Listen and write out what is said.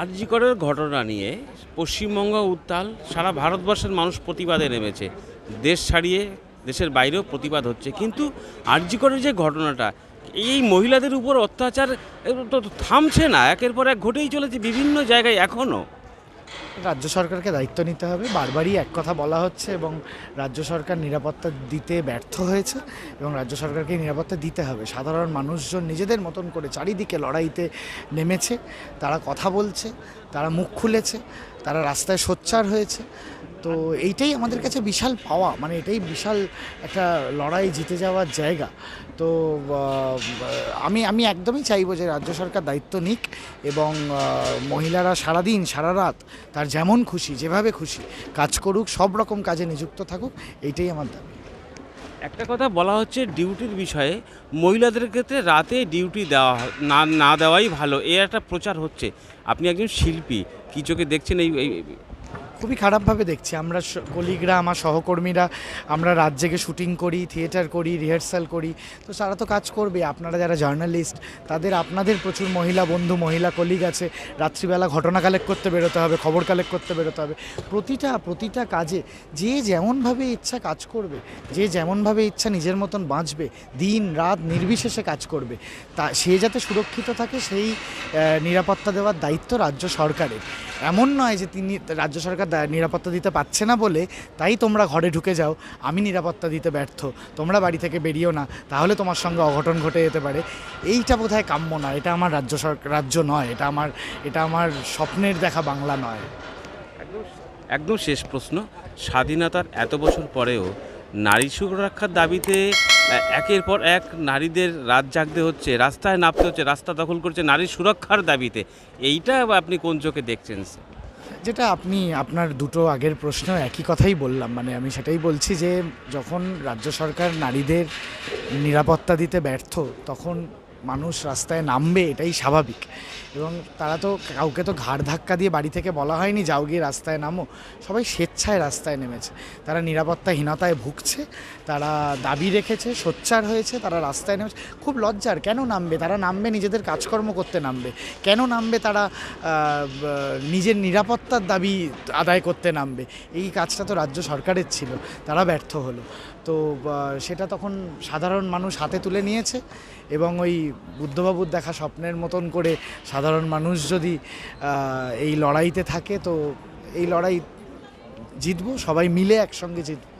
আরজিকরের ঘটনা নিয়ে পশ্চিমবঙ্গ উত্তাল, সারা ভারতবর্ষের মানুষ প্রতিবাদে নেমেছে। দেশ ছাড়িয়ে দেশের বাইরেও প্রতিবাদ হচ্ছে। কিন্তু আরজিকরের যে ঘটনাটা, এই মহিলাদের উপর অত্যাচার তো থামছে না। একের পর এক ঘটেই চলেছে বিভিন্ন জায়গায় এখনও। রাজ্য সরকারকে দায়িত্ব নিতে হবে। বারবারই এক কথা বলা হচ্ছে এবং রাজ্য সরকার নিরাপত্তা দিতে ব্যর্থ হয়েছে এবং রাজ্য সরকারকে নিরাপত্তা দিতে হবে। সাধারণ মানুষজন নিজেদের মতন করে চারিদিকে লড়াইতে নেমেছে। তারা কথা বলছে, তারা মুখ খুলেছে, তারা রাস্তায় সোচ্চার হয়েছে। তো এইটাই আমাদের কাছে বিশাল পাওয়া মানে এটাই বিশাল একটা লড়াই জিতে যাওয়ার জায়গা। তো আমি আমি একদমই চাইব যে রাজ্য সরকার দায়িত্ব নিক এবং মহিলারা সারাদিন সারা রাত তার যেমন খুশি, যেভাবে খুশি কাজ করুক, সব রকম কাজে নিযুক্ত থাকুক, এইটাই আমার দাবি। একটা কথা বলা হচ্ছে ডিউটির বিষয়ে, মহিলাদের ক্ষেত্রে রাতে ডিউটি দেওয়া না না দেওয়াই ভালো, এ একটা প্রচার হচ্ছে। আপনি একজন শিল্পী, কি চোখে দেখছেন এই- খুবই খারাপভাবে দেখছি। আমরা কলিগরা, আমার সহকর্মীরা, আমরা রাত জেগে শুটিং করি, থিয়েটার করি, রিহার্সাল করি। তো তারা তো কাজ করবে। আপনারা যারা জার্নালিস্ট, তাদের, আপনাদের প্রচুর মহিলা বন্ধু, মহিলা কলিগ আছে। রাত্রিবেলা ঘটনা কালেক্ট করতে বেরোতে হবে, খবর কালেক্ট করতে বেরোতে হবে। প্রতিটা প্রতিটা কাজে যে যেমনভাবে ইচ্ছা কাজ করবে, যে যেমনভাবে ইচ্ছা নিজের মতন বাঁচবে, দিন, রাত নির্বিশেষে কাজ করবে, তা, সে যাতে সুরক্ষিত থাকে, সেই নিরাপত্তা দেওয়ার দায়িত্ব রাজ্য সরকারের। এমন নয় যে তিনি রাজ্য সরকার নিরাপত্তা দিতে পারছে না বলে, তাই তোমরা ঘরে ঢুকে যাও। আমি নিরাপত্তা দিতে ব্যর্থ। তোমরা বাড়ি থেকে বেরিয়েও না। তাহলে তোমার সঙ্গে অঘটন ঘটে যেতে পারে। এইটা বোধহয় কাম্য না এটা আমার রাজ্য সরকার রাজ্য নয়। এটা আমার এটা আমার স্বপ্নের দেখা বাংলা নয়। একদম শেষ প্রশ্ন। স্বাধীনতার এত বছর পরেও নারী সুরক্ষার দাবিতে একের পর এক নারীদের রাত জাগতে হচ্ছে, রাস্তায় নামতে হচ্ছে, রাস্তা দখল করছে নারীর সুরক্ষার দাবিতে। এইটা আপনি কোন চোখে দেখছেন? যেটা আপনি, আপনার দুটো আগের প্রশ্ন একই কথাই বললাম মানে আমি সেটাই বলছি যে যখন রাজ্য সরকার নারীদের নিরাপত্তা দিতে ব্যর্থ, তখন মানুষ রাস্তায় নামবে, এটাই স্বাভাবিক। এবং তারা তো কাউকে তো ঘাড় ধাক্কা দিয়ে বাড়ি থেকে বলা হয়নি, যাও গিয়ে রাস্তায় নামো। সবাই স্বেচ্ছায় রাস্তায় নেমেছে। তারা নিরাপত্তাহীনতায় ভুগছে, তারা দাবি রেখেছে, সোচ্চার হয়েছে, তারা রাস্তায় নেমেছে। খুব লজ্জার, কেন নামবে? তারা নামবে নিজেদের কাজকর্ম করতে নামবে। কেন নামবে? তারা নিজের নিরাপত্তার দাবি আদায় করতে নামবে। এই কাজটা তো রাজ্য সরকারের ছিল, তারা ব্যর্থ হলো। তো সেটা তখন সাধারণ মানুষ হাতে তুলে নিয়েছে এবং ওই বুদ্ধবাবুর দেখা স্বপ্নের মতন করে সাধারণ মানুষ যদি এই লড়াইতে থাকে, তো এই লড়াই জিতবো, সবাই মিলে একসঙ্গে জিতবো।